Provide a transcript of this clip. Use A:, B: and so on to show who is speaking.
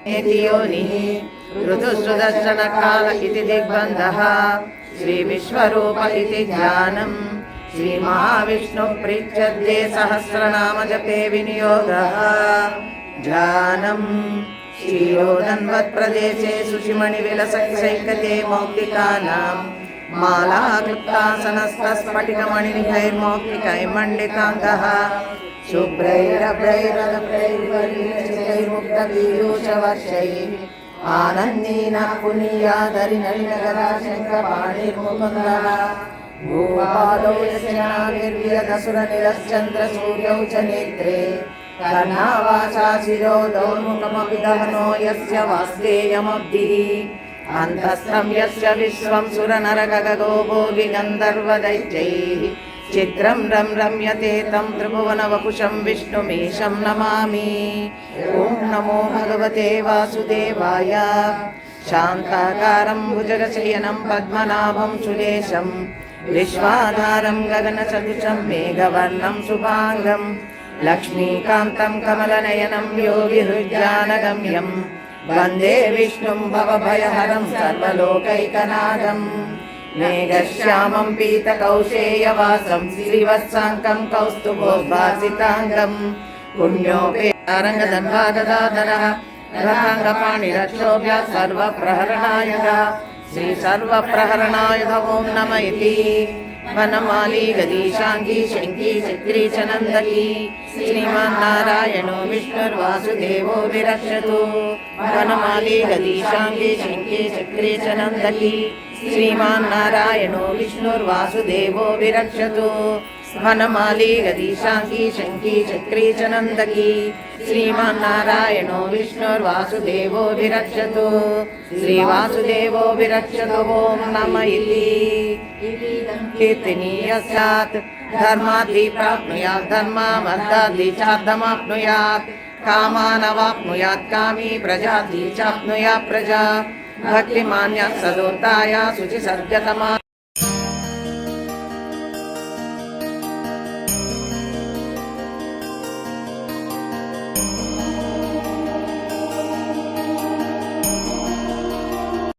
A: योनिः ऋतुसुदर्शनकाल इति दिग्बन्धः श्रीविश्वरूप इति ध्यानम् श्रीमहाविष्णुप्रीत्यद्ये सहस्रनामजपे विनियोगः ध्यानम् श्रीयोधन्वत्प्रदेशे सुषिमणिविलसैकते मौक्तिकानाम् मालाक्लुप्तासनस्तस्फटिकमणिनिभैर्मौक्तिकैर्मण्डिताङ्गः शुभ्रैरभ्रैरदभ्रैर्वलितचैर्मुक्तपीयूषवर्षैः आनन्दीन पुनीयाधरिणलिनगरा शङ्खपाणिर्मुकुन्दः भूपादौ यस्य नाभिर्वियदसुरनिलश्चन्द्रसूर्यौ च नेत्रे कर्णावाचा शिरोदौर्मुखमपि दहनो यस्य वास्तेयमब्धिः अन्तस्थं यस्य विश्वं सुरनरगगोपो చిత్రం రం రమ్యతే తం త్రిభువనవపుషం విష్ణుమీశం నమామి ఓం నమో భగవతే వాసుదేవాయ శాంతాకారం భుజగశయనం పద్మనాభం సులేశం విశ్వాధారం గగనసదృశం మేఘవర్ణం శుభాంగం లక్ష్మీకాంతం కమలనయనం యోగి హృద్యానగమ్యం వందే విష్ణుం భవభయహరం సర్వలోకైకనాథం मेघश्यामं पीतकौशेयवासं श्रीवत्साङ्कं कौस्तुभोद्भासिताङ्गं पुण्योपेरङ्गदन्वागदाधरः रथाङ्गपाणिरक्षोभ्य सर्वप्रहरणायुध श्रीसर्वप्रहरणायुध ॐ नम इति వనమాలి గదీశాంగి శంకి చిత్రి చనందకి శ్రీమన్నారాయణో విష్ణుర్వాసుదేవో విరక్షతు వనమాలి గదీశాంగి శంకి చిత్రి చనందకి శ్రీమన్నారాయణో విష్ణుర్వాసుదేవో విరక్షతు विष्णुर्वासुदेवो विरक्षतु वनमाली गदीशाङ्गी शङ्की चक्री च नन्दकी श्रीमान्नारायणो विष्णुर्वासुदेवो विरक्षतु श्रीवासुदेवो विरक्षतु ॐ नम इति कीर्तनीय स्यात् धर्माद्धि प्राप्नुयात् धर्मामर्धाद्धि चार्धमाप्नुयात् कामानवाप्नुयात् कामी प्रजाद्धि चाप्नुयात् प्रजा भक्तिमान्यात् सदोत्ताया शुचिसर्गतमा